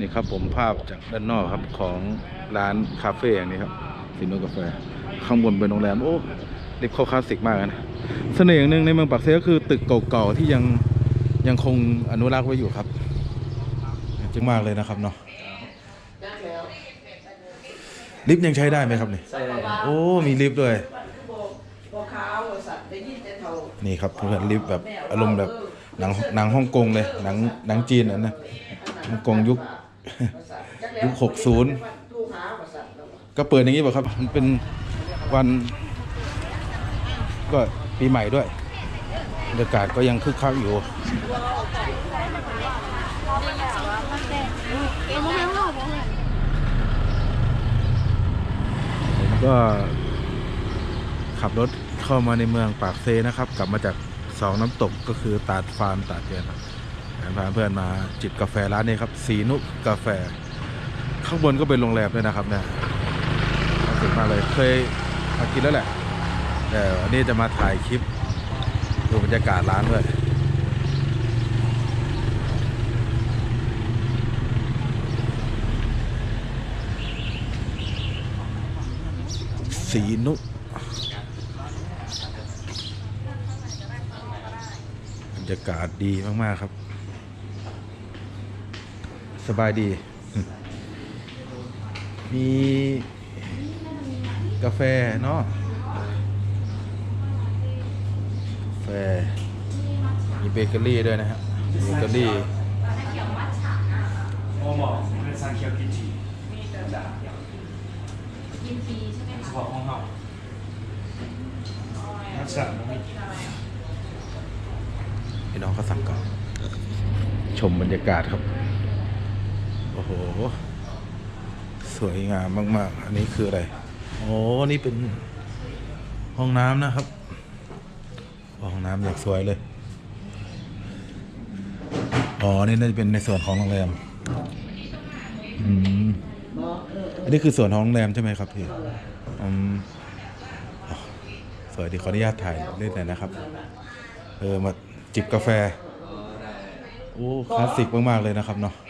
นี่ครับผมภาพจากด้านนอกครับของร้านคาเฟ่อย่างนี้ครับสิโนกาแฟ ข้างบนเป็นโรงแรมโอ้ลิฟต์เขาคลาสสิกมากนะเสน่ห์อย่างหนึ่งในเมืองปากเซก็คือตึกเก่าๆที่ยังยังคงอนุรักษ์ไว้อยู่ครับจึงมากเลยนะครับเนาะลิฟต์ยังใช้ได้ไหมครับนี่ใช่ได้โอ้มีลิฟต์ด้วยบอกขาวสัตว์ได้ยินแต่เท่านี่ครับเพื่อนลิฟต์แบบอารมณ์แบบหนังหนังฮ่องกงเลยหนังหนังจีนอะนะฮ่องกงยุค ยุค60ลูกหาประสัตว์แล้วอะก็เปิดอย่างนี้ป่ะครับ มันเป็นวัน ก็ปีใหม่ด้วยบรรยากาศก็ยังคึกคักอยู่ผมก็ขับรถเข้ามาในเมืองปากเซนะครับ กลับมาจากสองน้ำตกก็คือตาดฟาร์มตาดเดือน พาเพื่อนมาจิบกาแฟร้านนี้ครับสีนุกกาแฟ ข้างบนก็เป็นโรงแรมด้วยนะครับเนี่ยสวยมากเลยเคยมากินแล้วแหละแต่วันนี้จะมาถ่ายคลิปดูบรรยากาศร้านด้วยสีนุบรรยากาศดีมาก ๆ ครับ สบายดี มีกาแฟเนาะกาแฟ มีเบเกอรี่ด้วยนะฮะ เบเกอรี่โอ้หมอเป็นซานเคียวกินจีกินจีใช่ไหมคะเฉพาะห้องเฮานักสั่งไม่มีพี่น้องเขาสั่งก่อน ชมบรรยากาศครับโอ้โห สวยงามมาก ๆ อันนี้คืออะไร โอ้นี่เป็นห้องน้ำนะครับ ห้องน้ำอย่างสวยเลย อ๋อ นี่น่าจะเป็นในส่วนของโรงแรม อืม อันนี้คือส่วนของโรงแรมใช่ไหมครับพี่ อืมอ๋อสวยดีขออนุญาตถ่ายเล่นหน่อยนะครับ เออ มาจิบกาแฟ โอ้ คลาสสิกมาก ๆ เลยนะครับเนาะจักแล้ว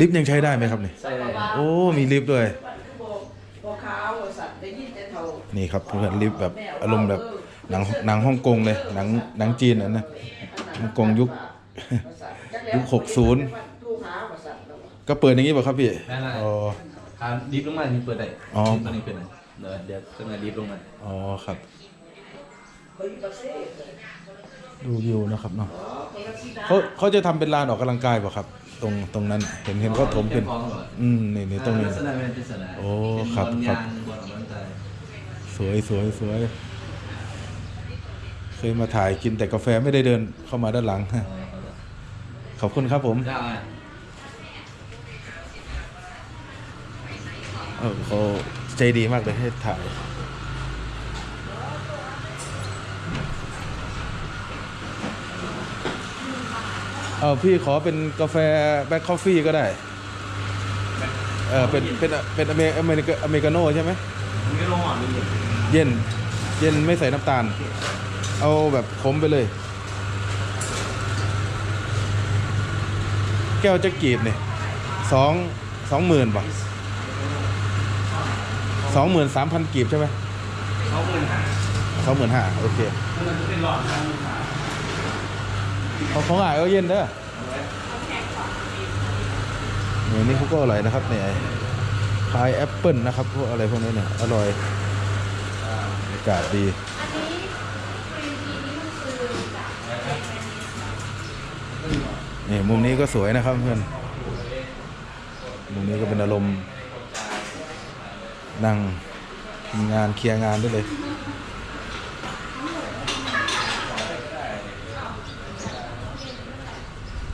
ลิฟต์ยังใช้ได้ไหมครับนี่ใช่ได้โอ้มีลิฟต์ด้วยบอกบอกขาวสัตว์ได้ยินแต่เท่านี่ครับเพื่อนลิฟต์แบบอารมณ์แบบหนังหนังฮ่องกงเลยหนังหนังจีนอะนะฮ่องกงยุค ยุค60ลูกหาประสัตว์แล้วอะก็เปิดอย่างนี้ป่ะครับพี่ได้ได้อ๋อทานดิฟลงมานี่เปิดได้อ๋อดิฟตัวนี้เป็นเดี๋ยวเดี๋ยวจะมาดิฟลงมาอ๋อครับเขาอยู่ประเทศเลยดูวิวนะครับเนาะเขาเขาจะทำเป็นลานออกกำลังกายป่ะครับ ตรงตรงนั้นเห็นเห็นเขาถมเป็นอืมนี่นี่ตรงนี้ลักษณะเป็นลักษณะโอ้ครับเป็นครับยางบนออกกำลังกายสวยสวยสวยเคยมาถ่ายกินแต่กาแฟไม่ได้เดินเข้ามาด้านหลังอ๋อขอบคุณครับผมได้เออเขาใจดีมากเลยให้ถ่าย เออพี่ขอเป็นกาแฟแบล็คคอฟฟี่ก็ได้ เออเป็นเป็นเป็นอเมอเมริกาอเมริกาโน่ใช่ไหมมันก็ลงหอมนิดนึงเย็น เย็นไม่ใส่น้ำตาล เอาแบบขมไปเลย แก้วจะกีบเนี่ยสองสองหมื่นป่ะสองหมื่นสามพันกีบใช่ไหมเขาเงินหาสองหมื่นห้าโอเค มันจะเป็นหลอดทางหา ของของอ่ายเอาเย็นเด้อเนี่ยนี่เขาก็อร่อยนะครับเนี่ยพายแอปเปิลนะครับพวกอะไรพวกนี้เนี่ยอร่อยบรรยากาศดีนี่มุมนี้ก็สวยนะครับเพื่อนมุมนี้ก็เป็นอารมณ์นั่งงานเคลียร์งานได้เลย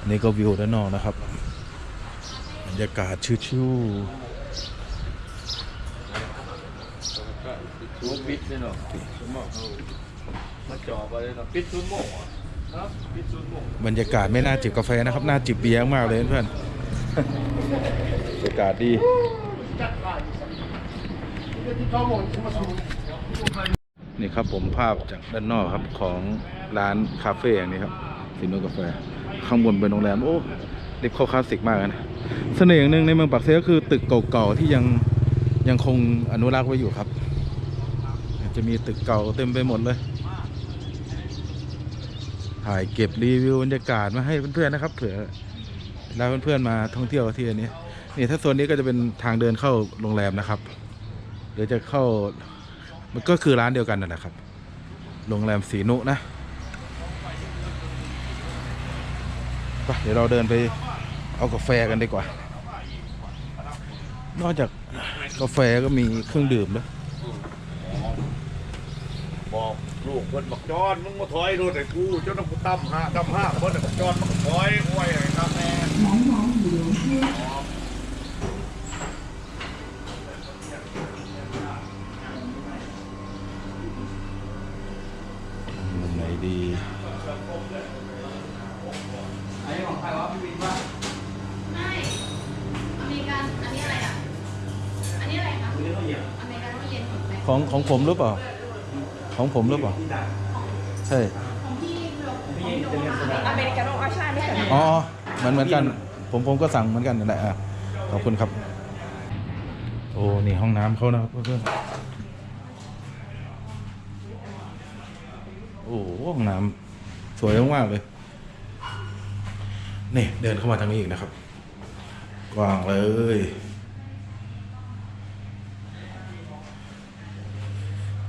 นนี้ก็วิวด้านนอกนะครับบรรยากาศชิวตัวปิดเลยเนาะมาจ่อไปเลยเนาะปิดซุนโม่ครับปิดซุนโม่ๆบรรยากาศไม่น่าจิบกาแฟนะครับ น่าจิบเบียร์มากเลยเพื่อนบรรยากาศดีนี่ครับผมภาพจากด้านนอกครับของร้านคาเฟ่อย่างนี้ครับสินโนกาแฟ ข้างบนเป็นโรงแรมโอ้ด็กเขาคลาสสิกมากนะเสน่ห์อย่างหนึ่งในเมืองปากเซก็คือตึกเก่าๆที่ยังยังคงอนุรักษ์ไว้อยู่ครับ จะมีตึกเก่าเต็มไปหมดเลย ถ่ายเก็บรีวิวบรรยากาศมาให้เพื่อนๆนะครับ เผื่อแล้วเพื่อนๆมาท่องเที่ยวที่อันนี้นี่ถ้าโซนนี้ก็จะเป็นทางเดินเข้าโรงแรมนะครับเดี๋ยวจะเข้ามันก็คือร้านเดียวกันนั่นแหละครับ โรงแรมสีนุนะ ไปเดี๋ยวเราเดินไปเอากาแฟกันดีกว่า นอกจากกาแฟก็มีเครื่องดื่มด้วยบอกลูกคนบอกจอนมึงมาถอยรถไอ้กูเจ้าต้องกูตั้มห้าตั้มห้าคนบอกจอนมึงถอยไว้ไอ้ตาแม่ มุมไหนดี ไม่อเมริกันอันนี้อะไรอะ อันนี้อะไรคะอเมริกันเย็น ของของผมหรือเปล่า ของผมหรือเปล่า ใช่ของพี่ของพี่โดมอะอเมริกาโน่อาชาไม่ใช่ อ๋อเหมือนเหมือนกัน ผมผมก็สั่งเหมือนกันนั่นแหละอะขอบคุณครับ โอ้ นี่ห้องน้ำเขานะครับเพื่อนๆโอ้ห้องน้ำสวยมากๆเลย นี่เดินเข้ามาทางนี้อีกนะครับ กว้างเลย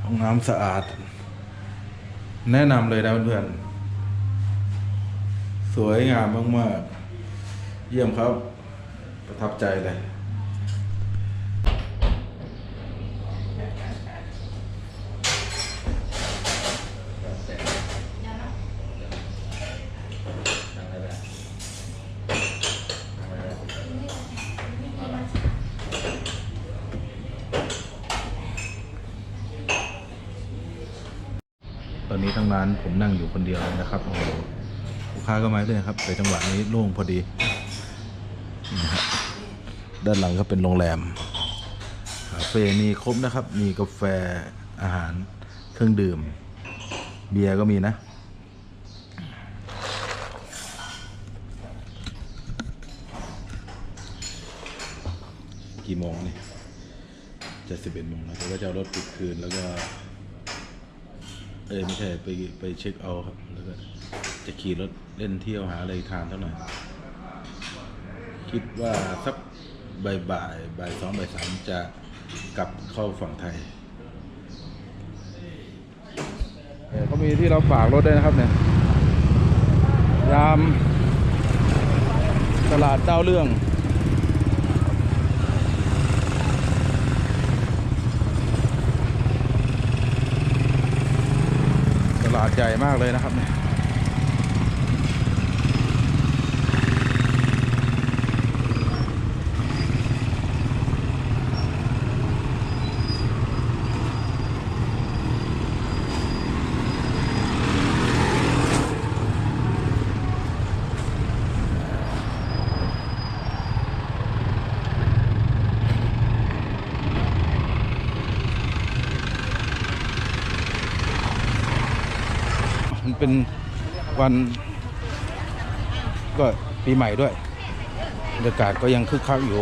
ห้องน้ำสะอาด แนะนำเลยนะเพื่อนๆสวยงามมากๆ เยี่ยมครับ ประทับใจเลย ตอนนี้ทั้งร้านผมนั่งอยู่คนเดียวนะครับโอ้โหลูกค้าก็มาเลยครับแต่จังหวะนี้โล่งพอดีนี่ฮะด้านหลังก็เป็นโรงแรมคาเฟ่มีครบนะครับ มีกาแฟอาหารเครื่องดื่ม เบียร์ก็มีนะกี่โมงนี่จะสิบเอ็ดโมงแล้วแต่ว่าจะเอารถปิดคืนแล้วก็ เอ้ยไม่ใช่ไปไปเช็คเอาครับ แล้วก็จะขี่รถเล่นเที่ยวหาอะไรทานเท่าไหน่คิดว่าสักบ่ายบ่ายบ่ายสองบ่ายสามจะกลับเข้าฝั่งไทยเขามีที่เราฝากรถได้นะครับเนี่ยยามตลาดเจ้าเรื่อง ตลาด ใหญ่มากเลยนะครับเนี่ย เป็นวันก็ปีใหม่ด้วยบรรยากาศก็ยังคึกคักอยู่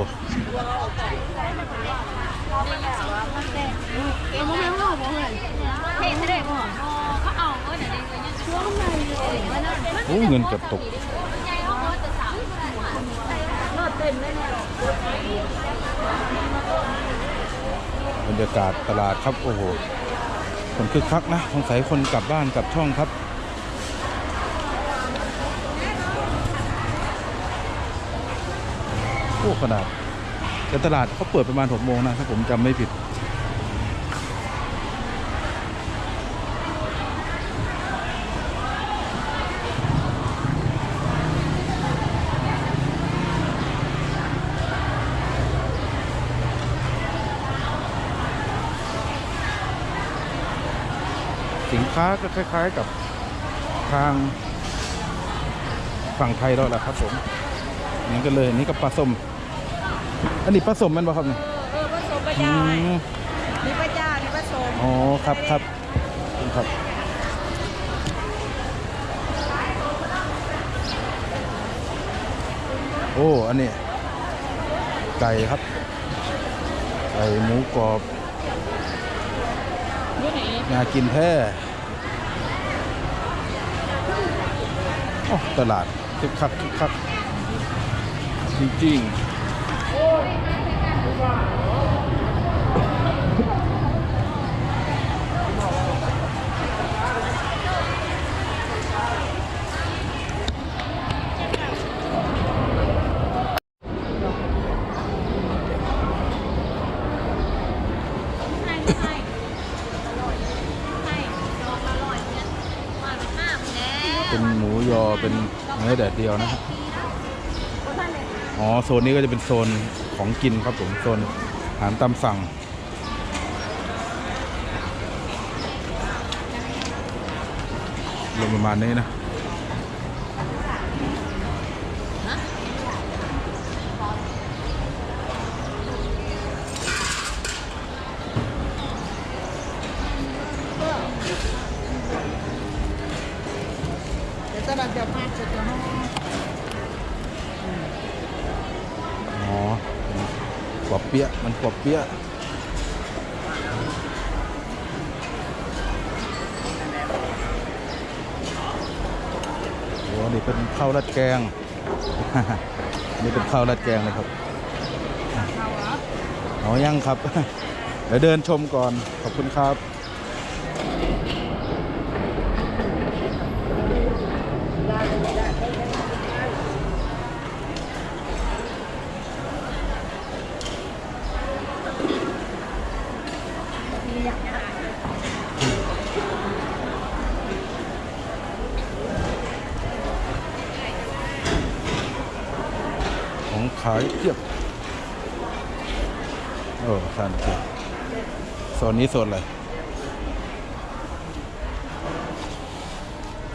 โอ้เงินกือบตกใหญ่เขาเออจะต็มเลยเนี่ยบรรยากาศตลาดครับ โอ้โหคนคึกคักนะสงสัยคนกลับบ้านกลับช่องครับ โอ้ขนาดแต่ตลาดเขาเปิดประมาณหกโมงนะ ถ้าผมจำไม่ผิด สินค้าก็คล้าย ๆกับทางฝั่งไทยเราแหละครับผมนี่กันเลยนี่ก็ปลาส้ม อันนี้ปลาส้มแมันบ่ครับเนี่ยเออผสมประอืจายมมีประจามีผสมอ๋อครับครับครับ โอ้อันนี้ ไก่ครับ ไก่หมูกรอบ อยู่ไหนน่ากินแท้โอ้ตลาดคึกคักคึกคักจริงๆ เป็นหมูยอเป็นเนื้อแดดเดียวนะครับอ๋อโซนนี้ก็จะเป็นโซนของกินครับผมโซนอาหารตามสั่งลงประมาณนี้นะ เดี๋ยวจะเราจะมาจะจะห้อง อ๋อปอบเปี๊ยะมันปอบเปี๊ยะโอ้นี่เป็นข้าวราดแกง นี่เป็นข้าวราดแกงเลยครับอ๋อยังครับ เดี๋ยวเดินชมก่อน ขอบคุณครับ ขายเทียบโอ้ท่านเทียบโซนนี้โซนอะไร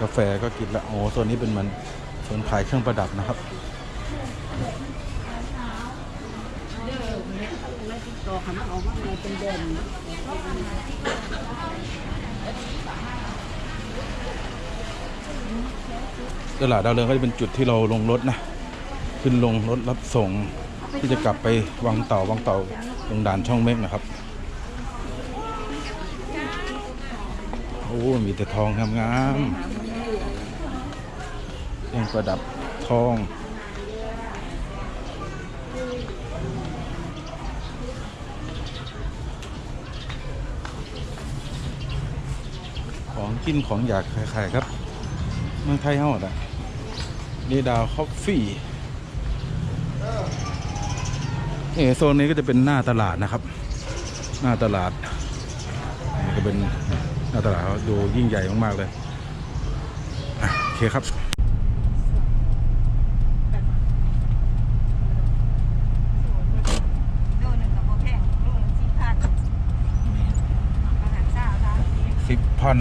กาแฟก็กินละโอ้โซนนี้เป็นมันโซนขายเครื่องประดับนะครับตลาดดาวเรืองก็จะเป็นจุดที่เราลงรถนะ ขึ้นลงรถรับส่งที่จะกลับไปวังเต่าวังเต่าตรงด่านช่องเม็กนะครับ โอ้ มีแต่ทองงามๆเครื่องประดับทองของกินของอยากใครๆครับ เมืองไทยเฮาอะนี่ดาวคอฟฟี่ นี่โซนนี้ก็จะเป็นหน้าตลาดนะครับ หน้าตลาดนี่ก็เป็นหน้าตลาดดูยิ่งใหญ่มากๆเลยโอเคครับสิบพัน